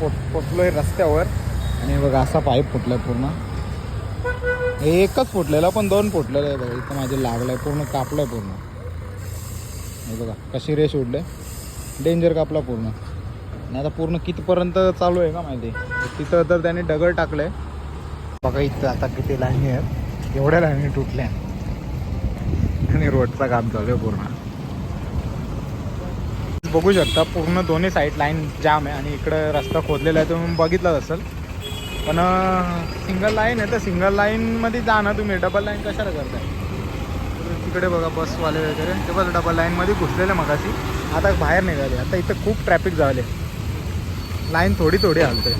पोट पोचलोय रस्त्यावर. आणि बघा असा पाईप फुटलाय पूर्ण. हे एकच फुटलेला पण दोन फुटलेलं आहे बघा. इथं माझे आहे पूर्ण कापलाय पूर्ण. हे बघा कशी रेष उडले. डेंजर कापला पूर्ण. आणि आता पूर्ण कितीपर्यंत चालू आहे का माहिती? तिथं तर त्याने दगड टाकलंय. बघा इथं आता किती लाईनी आहेत. एवढ्या लाईनी तुटल्या. आणि रोडचा काम चालू आहे पूर्ण. बघू शकता पूर्ण दोन्ही साईड लाईन जाम आहे आणि इकडं रस्ता खोदलेला आहे तुम्ही बघितलाच असेल. पण सिंगल लाईन आहे तर सिंगल लाईनमध्ये जा ना तुम्ही. डबल लाईन कशाला करताय? तिकडे बघा बसवाले वगैरे. ते बस डबल लाईनमध्ये घुसलेले मगाशी. आता बाहेर निघाले. आता इथं खूप ट्रॅफिक झाले लाईन थोडी थोडी हलते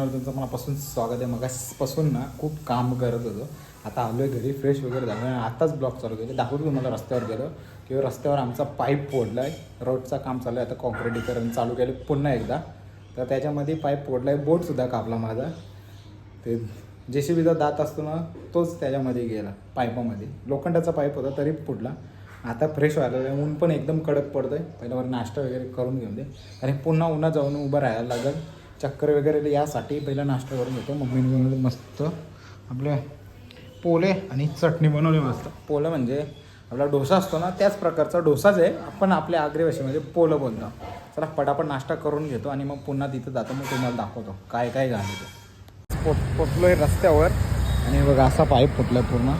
चॅनलवर तुमचं मनापासून स्वागत आहे. मगापासून ना खूप काम करत होतो. आता आलो आहे घरी फ्रेश वगैरे झालो आणि आताच ब्लॉक चालू केले. दाखवतो तुम्हाला रस्त्यावर गेलो. किंवा रस्त्यावर आमचा पाईप फोडला आहे रोडचं काम चालू आहे आता कॉन्क्रिटीकरण चालू केलं. पुन्हा एकदा. तर त्याच्यामध्ये पाईप फोडला आहे बोटसुद्धा कापला माझा. ते जे सी बीचा दात असतो ना तोच त्याच्यामध्ये गेला. पाईपामध्ये लोखंडाचा पाईप होता तरी फुटला. आता फ्रेश व्हायला आहे ऊन पण एकदम कडक पडतं आहे पहिल्यावर नाश्ता वगैरे करून घेऊन दे. आणि पुन्हा उन्हा जाऊन उभं राहायला लागेल. चक्कर वगैरे यासाठी पहिला नाश्ता करून घेतो. मम्मीने बनवले मस्त आपले पोले आणि चटणी बनवली मस्त. पोलं म्हणजे आपला डोसा असतो ना त्याच प्रकारचा डोसाच आहे. आपण आपल्या आग्रे भाषेमध्ये पोलं बोलतो. चला पटापट नाश्ता करून घेतो आणि मग पुन्हा तिथं जातो. मग तुम्हाला दाखवतो काय काय झालं ते. पोट आहे रस्त्यावर आणि बघा असा पाईप फुटलाय पूर्ण.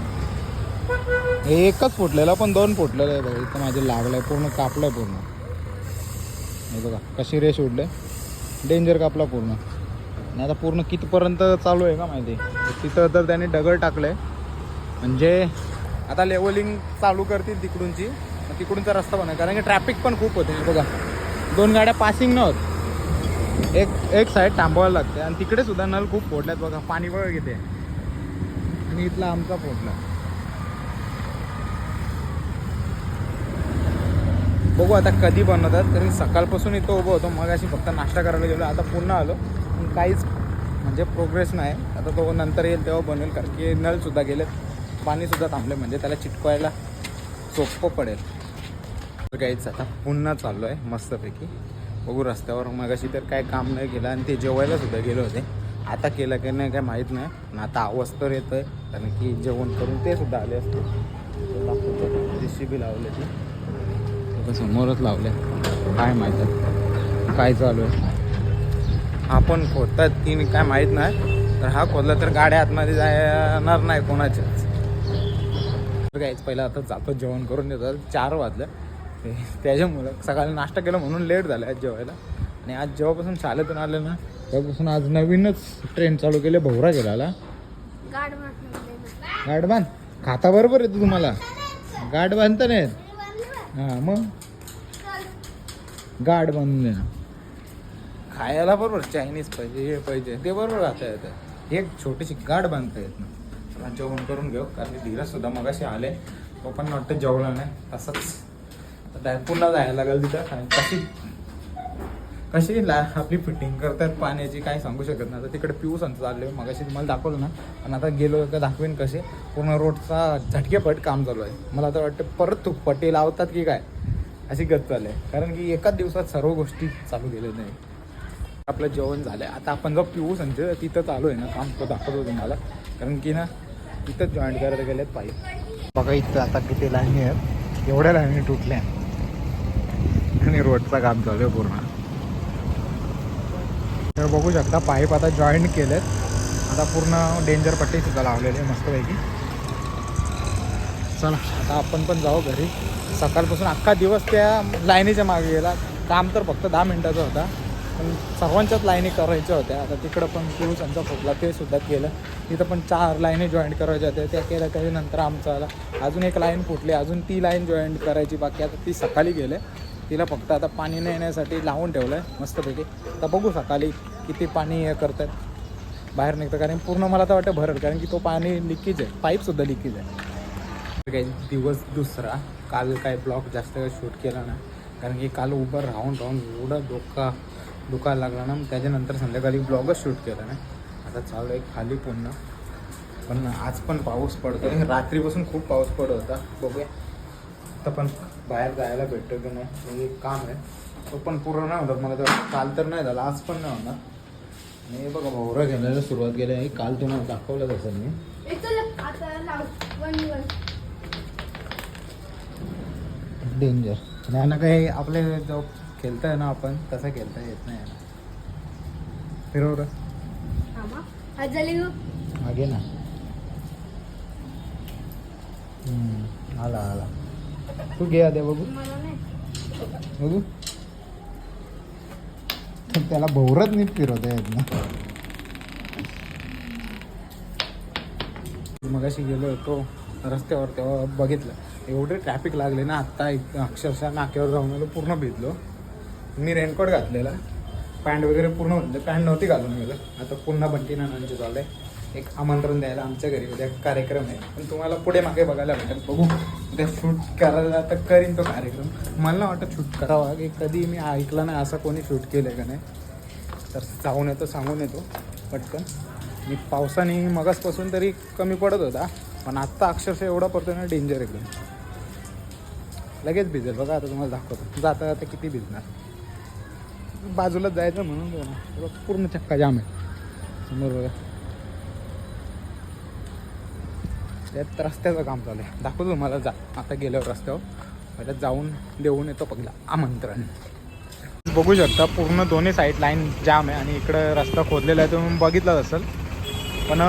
एकच फुटलेला पण दोन फुटलेलं आहे बघा इथं माझे आहे पूर्ण कापलाय पूर्ण. हे बघा कशी रेष उडले. डेंजर कापला पूर्ण? आणि आता पूर्ण कितीपर्यंत चालू आहे का माहिती? तिथं तर त्याने दगड टाकलंय. म्हणजे आता लेवलिंग चालू करतील तिकडूनची. मग तिकडूनचा रस्ता पण आहे कारण की ट्रॅफिक पण खूप होते. बघा. दोन गाड्या पासिंग न होत. एक एक साईड थांबवायला लागते. आणि तिकडे सुद्धा नल खूप फोडल्यात बघा. पाणी वळ घेते. आणि इथला आमचा फोडला. बघू आता कधी बनवतात. कारण सकाळपासून इथं उभं होतो. मग अशी फक्त नाश्ता करायला गेलो. आता पुन्हा आलो. पण काहीच म्हणजे प्रोग्रेस नाही. आता तो नंतर येईल तेव्हा बनेल. कारण की नळसुद्धा गेलेत. पाणीसुद्धा थांबले म्हणजे त्याला चिटकवायला सोपं पडेल. तर काहीच आता पुन्हा चाललो आहे मस्तपैकी. बघू रस्त्यावर. मगाशी तर काय काम नाही केलं. आणि ते जेवायलासुद्धा गेले होते. आता केलं की नाही काय माहीत नाही. पण आता आवाज तर येतो आहे कारण की जेवण करून ते सुद्धा आले असते. जे सी बी लावले ते आता समोरच लावले काय माहीत आहे? काय चालू आहे? आपण खोदतात ती काय माहीत नाही. तर हा खोदला तर गाड्या आतमध्ये जाणार नाही कोणाच्याच तर काहीच पहिला आता जातो जेवण करून येतो. चार वाजलं. त्याच्यामुळं सकाळी नाश्ता केला म्हणून लेट झालं आज जेवायला. आणि आज जेव्हापासून शाळेतून आलं ना तेव्हापासून आज नवीनच ट्रेन चालू केले भोवरा गेला गाड म्हटलं गाड बांध खाता बरोबर येतो तुम्हाला? गाड बांधता नाही येत. हां मग? गाड बांधून देणार खायला बरोबर चायनीज पाहिजे हे पाहिजे ते बरोबर आता येतं. एक छोटीशी गाड बांधता येत ना चला जेवण करून घेऊ कारण की धीरजसुद्धा मगाशी आले. तो पण वाटतं जेवला नाही तसंच आता पुन्हा जायला लागेल तिथं आणि तशी कशी ला आपली फिटिंग करतात पाण्याची काय सांगू शकत नाही. आता तिकडे पिऊस अंत चालले मगाशी तुम्हाला दाखवलं ना. पण आता गेलो का दाखवेन कसे. पूर्ण रोडचा झटकेपट काम चालू आहे. मला तर वाटतं परत तू लावतात की काय? अशी गत चालू आहे. कारण की एकाच दिवसात सर्व गोष्टी चालू केल्या नाही. आपलं जेवण झालं आहे आता आपण जो पिऊ संजय तिथं चालू आहे ना काम तो दाखवतो तुम्हाला. कारण की ना तिथं जॉईंट करायला गेलेत पाहिजे. बघा इथं आता किती लाईनी आहेत. एवढ्या लाईनी तुटल्या. आणि रोडचं काम चालू आहे पूर्ण. तर बघू शकता पाईप आता जॉईंट केलेत. आता पूर्ण डेंजर पट्टी सुद्धा लावलेली आहे मस्तपैकी. चला आता आपण पण जाऊ घरी. सकाळपासून अख्खा दिवस त्या लाईनीच्या मागे गेला. काम तर फक्त दहा मिनटाचं होता. पण सर्वांच्याच लाईनी करायच्या होत्या. आता तिकडं पण पुरुषांचा फुटला ते सुद्धा केलं. तिथं पण चार लाईनी जॉईंट करायच्या होत्या. त्या केल्या त्याच्यानंतर आमचा आला. अजून एक लाईन फुटली. अजून ती लाईन जॉईंट करायची बाकी आता ती सकाळी गेले. तिला फक्त आता पाणी न येण्यासाठी लावून ठेवलं आहे मस्तपैकी. आता बघू सकाळी किती पाणी हे करतात. बाहेर निघतं कारण पूर्ण मला तर वाटतं भरल कारण की तो पाणी लिकेज आहे. पाईपसुद्धा लिकेज आहे. काही दिवस दुसरा काल काय ब्लॉक जास्त काही शूट केला ना कारण की काल उभं राहून राहून एवढं डोका दुखायला लागला ना मग त्याच्यानंतर संध्याकाळी ब्लॉगच शूट केला ना. आता चालू आहे खाली पुन्हा. पण आज पण पाऊस पडतो रात्रीपासून खूप पाऊस पडत होता. बघूया. आता पण बाहेर जायला भेटतो की नाही हे एक काम आहे. तो पण पूर्ण नाही होणार मला तर काल तर नाही झाला आज पण नाही होणार. आणि हे बघा भोवरा घेण्याला सुरुवात केली आहे. काल तुम्हाला दाखवलं तसं मी. डेंजर आणि यांना काही आपले जो खेळताय ना आपण तसं खेळता येत नाही यांना. फिरव रे. थांबा झाली गं. मागे ना. आला आला. तू घे आद्या बघू. बघू. त्याला भोवरच नीट फिरवता येत ना. मगाशी गेलो होतो रस्त्यावर तेव्हा बघितलं. एवढे ट्रॅफिक लागले ना आत्ता एक अक्षरशः नाक्यावर जाऊन आलो पूर्ण भिजलो. मी रेनकोट घातलेला. पॅन्ट वगैरे पूर्ण होते पॅन्ट नव्हती घालून गेलं. आता पुन्हा बंटी नानांचे चाललंय एक आमंत्रण द्यायला आमच्या घरी उद्या कार्यक्रम आहे. पण तुम्हाला पुढे मागे बघायला भेटेल. बघू. उद्या शूट करायला तर करीन तो कार्यक्रम. मला वाटतं वाटत शूट करावा. की कधी मी ऐकलं नाही असं कोणी शूट केलं का नाही. तर जाऊन येतो सांगून येतो. पटकन. मी पावसाने मगासपासून तरी कमी पडत होता. पण आत्ता अक्षरशः एवढा पडतो ना डेंजर एकदम. लगेच भिजेल. बघा आता तुम्हाला दाखवतो. जाता जाता किती भिजणार. बाजूलाच जायचं म्हणून ना. पूर्ण चक्का जाम आहे. समोर बघा. त्यात रस्त्याचं काम चालू आहे. दाखवतो तुम्हाला जा. आता गेल्यावर रस्त्यावर. पहिलं जाऊन देऊन येतो पहिला. आमंत्रण. बघू शकता पूर्ण दोन्ही साईड लाईन जाम आहे आणि इकडं रस्ता खोदलेला आहे. तुम्ही बघितलाच असेल. पण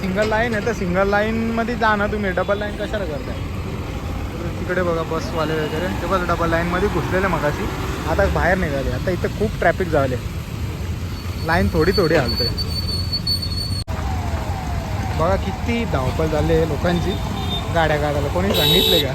सिंगल लाईन आहे तर सिंगल लाईनमध्ये जा ना तुम्ही. डबल लाईन कशाला करताय? तिकडे बघा बसवाले वगैरे. ते बस डबल लाईनमध्ये घुसलेले मगाशी. आता बाहेर निघाले. आता इथं खूप ट्रॅफिक झाले लाईन थोडी थोडी हलते बघा किती धावपळ झाली आहे लोकांची. गाड्या काढायला कोणी सांगितले का?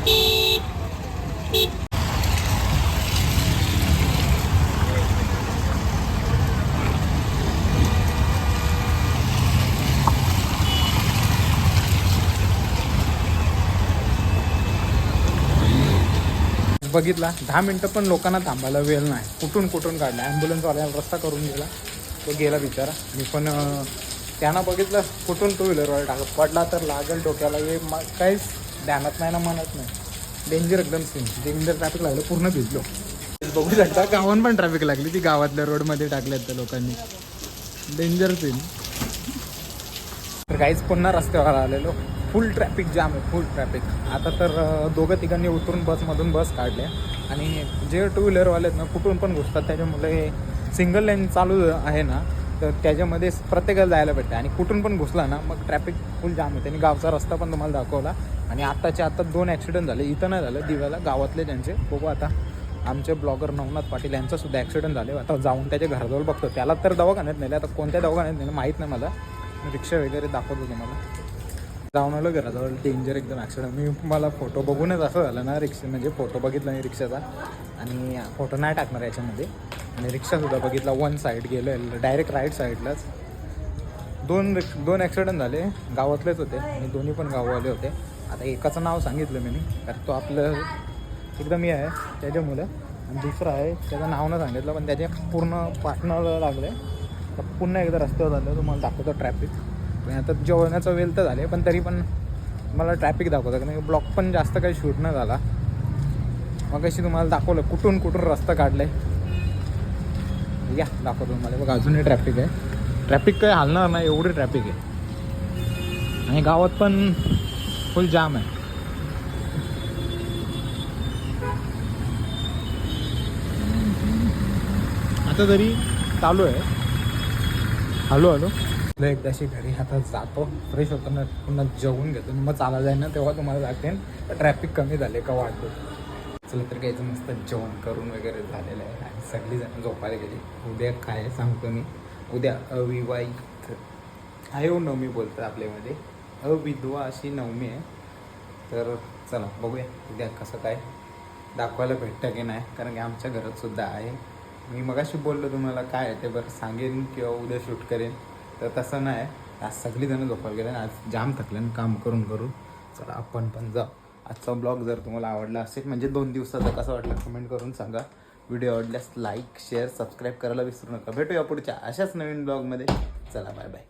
बघितला दहा मिनटं पण लोकांना थांबायला वेळ नाही. कुठून कुठून काढला? ॲम्ब्युलन्सवाल्याला रस्ता करून गेला. तो गेला बिचारा. मी पण त्यांना बघितलं कुठून टू व्हीलरवर टाकत पडला तर लागेल डोक्याला हे मग काहीच ध्यानात नाही ना म्हणत नाही. डेंजर एकदम सीन डेंजर ट्रॅफिक लागलं पूर्ण भिजलो. बघू शकता गावात पण ट्रॅफिक लागली ती गावातल्या रोडमध्ये टाकल्यात त्या लोकांनी. डेंजर सीन तर काहीच पुन्हा रस्त्यावर आलेलो. फुल ट्रॅफिक जाम आहे फुल ट्रॅफिक आता तर दोघं तिघांनी उतरून बसमधून बस काढल्या आणि जे टू व्हीलरवाले आहेत ना कुठून पण घुसतात. त्याच्यामुळे सिंगल लाईन चालू आहे ना तर त्याच्यामध्ये प्रत्येकाला जायला भेटतं आणि कुठून पण घुसला ना मग ट्रॅफिक फुल जाम होते. आणि गावचा रस्ता पण तुम्हाला दाखवला. आणि आत्ताच्या आत्ता दोन ॲक्सिडेंट झाले. इथं नाही झालं दिव्याला गावातले त्यांचे बघू आता. आमचे ब्लॉगर नवनाथ पाटील यांचा सुद्धा ॲक्सिडेंट झाले. आता जाऊन त्याच्या घराजवळ बघतो. त्याला तर दवाखान्यात नेले आता कोणत्या दवाखान्यात नेलं माहीत नाही मला. रिक्षा वगैरे दाखवतो तुम्हाला. जाऊन आलो घराजवळ. डेंजर एकदम ॲक्सिडेंट मी मला फोटो बघूनच असं झालं ना रिक्षा म्हणजे फोटो बघितला मी रिक्षाचा. आणि फोटो नाही टाकणार याच्यामध्ये. आणि रिक्षासुद्धा बघितला. वन साईड गेलो डायरेक्ट राईट साईडलाच दोन रिक्ष दोन ॲक्सिडेंट झाले. गावातलेच होते आणि दोन्ही पण गाववाले होते. आता एकाचं नाव सांगितलं मी कारण तो आपलं एकदम हे आहे त्याच्या मुलं आणि दुसरं आहे त्याचं नाव नाही सांगितलं पण त्याचे पूर्ण पार्टनर लागले. तर पुन्हा एकदा रस्त्यावर झालं तुम्हाला दाखवतो ट्रॅफिक पण आता जेवणाचा वेल तर झाले पण तरी पण मला ट्रॅफिक दाखवतं. कारण ब्लॉक पण जास्त काही शूट नाही झाला. मग अशी तुम्हाला दाखवलं कुठून कुठून रस्ता काढलाय. या दाखवतो तुम्हाला. बघा अजूनही ट्रॅफिक आहे. ट्रॅफिक काही हलणार नाही एवढी ट्रॅफिक आहे. आणि गावात पण फुल जाम आहे. आता तरी चालू आहे. Hello hello. तुला एकदाशी घरी आता जातो. फ्रेश होताना पुन्हा जेवून घेतो. मग चाला जाईल ना तेव्हा तुम्हाला दाखवेन. ट्रॅफिक कमी झाले का वाटतो चला तर कायचं मस्त जेवण करून वगैरे झालेलं आहे. आणि सगळी जण झोपायला गेली. उद्या काय आहे सांगतो मी? उद्या अविवाहित. आयो हो नवमी बोलतात आपल्यामध्ये. अविधवा अशी नवमी आहे. तर चला बघूया उद्या कसं काय दाखवायला भेटतं की नाही. कारण की आमच्या घरातसुद्धा आहे. मी मगाशी बोललो तुम्हाला काय आहे ते बरं सांगेन किंवा उद्या शूट करेन. तर तसं नाही. आज सगळी जण झोपायला गेले आज जाम थकले काम करून करून. चला आपण पण जाऊ. आजचा ब्लॉग जर तुम्हाला आवडला असेल म्हणजे दोन दिवसाचा कसं वाटलं कमेंट करून सांगा. व्हिडिओ आवडल्यास लाईक शेअर सबस्क्राईब करायला विसरू नका. भेटूया पुढच्या अशाच नवीन ब्लॉगमध्ये. चला बाय बाय